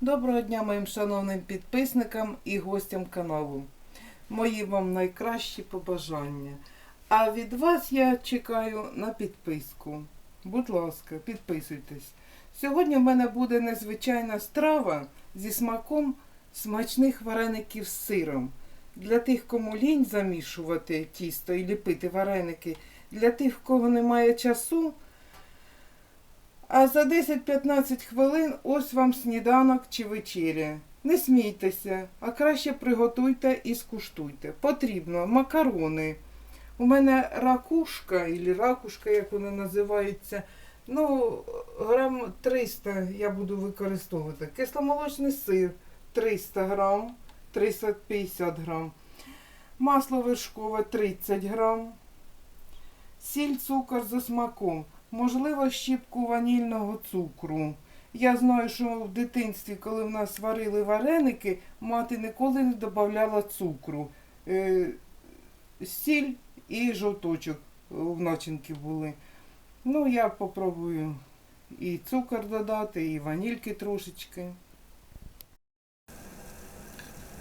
Доброго дня моїм шановним підписникам і гостям каналу. Мої вам найкращі побажання. А від вас я чекаю на підписку. Будь ласка, підписуйтесь. Сьогодні в мене буде незвичайна страва зі смаком смачних вареників з сиром. Для тих, кому лінь замішувати тісто і ліпити вареники, для тих, в кого немає часу. А за 10-15 хвилин ось вам сніданок чи вечеря. Не смійтеся, а краще приготуйте і скуштуйте. Потрібно макарони. У мене ракушка, або ракушка, як вона називається. Ну, грам 300 я буду використовувати. Кисломолочний сир 300 грам, 350 грам. Масло вершкове 30 грам. Сіль, цукор за смаком. Можливо, щіпку ванільного цукру. Я знаю, що в дитинстві, коли в нас варили вареники, мати ніколи не додавала цукру. Е, сіль і жовточок в начинки були. Ну, я попробую і цукор додати, і ванільки трошечки.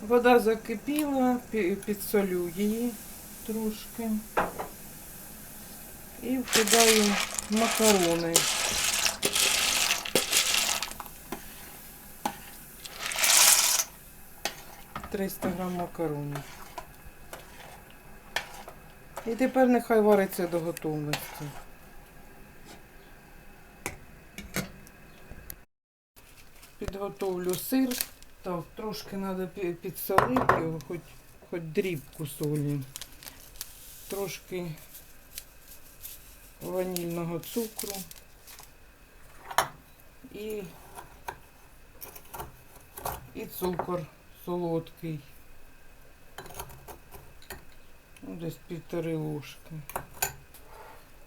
Вода закипіла, пі- підсолю її трошки. І вкидаю макарони. Триста грам макаронів. І тепер нехай вариться до готовності. Підготовлю сир. Так, трошки треба підсолити хоч, хоч дрібку солі. Трошки ванільного цукру і, і цукор солодкий. Ну, десь півтори ложки.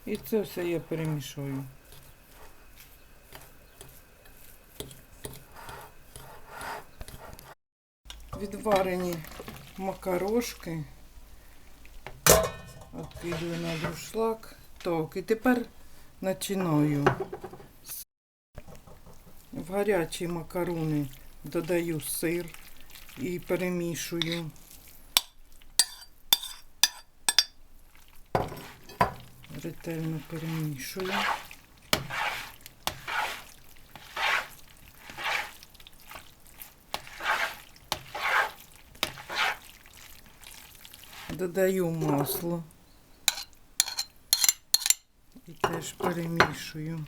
І це все я перемішаю. Відварені макарошки. Откидую на друшлак. Так, і тепер починаю. В гарячі макарони додаю сир і перемішую. Ретельно перемішую. Додаю масло. І теж перемішую.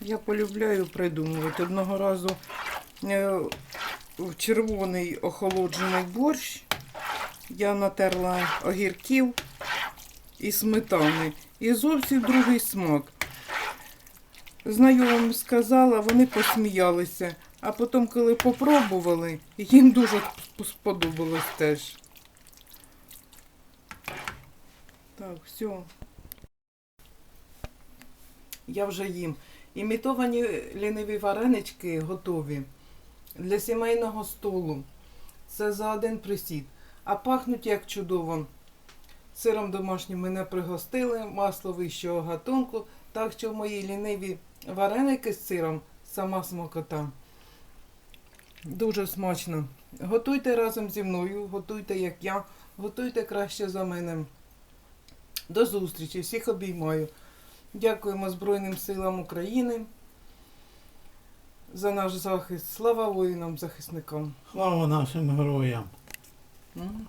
Я полюбляю придумувати. Одного разу е, в червоний охолоджений борщ я натерла огірків і сметани. І зовсім другий смак. Знайомим сказала, вони посміялися. А потім, коли попробували, їм дуже сподобалось теж. Так, все. Я вже їм. Імітовані ліниві варенички готові для сімейного столу. Це за один присід. А пахнуть як чудово. Сиром домашнім мене пригостили, масло вищого гатунку. Так що мої ліниві вареники з сиром сама смакота. Дуже смачно. Готуйте разом зі мною, готуйте як я, готуйте краще за мене. До зустрічі, всіх обіймаю. Дякуємо Збройним силам України за наш захист. Слава воїнам, захисникам. Слава нашим героям! 嗯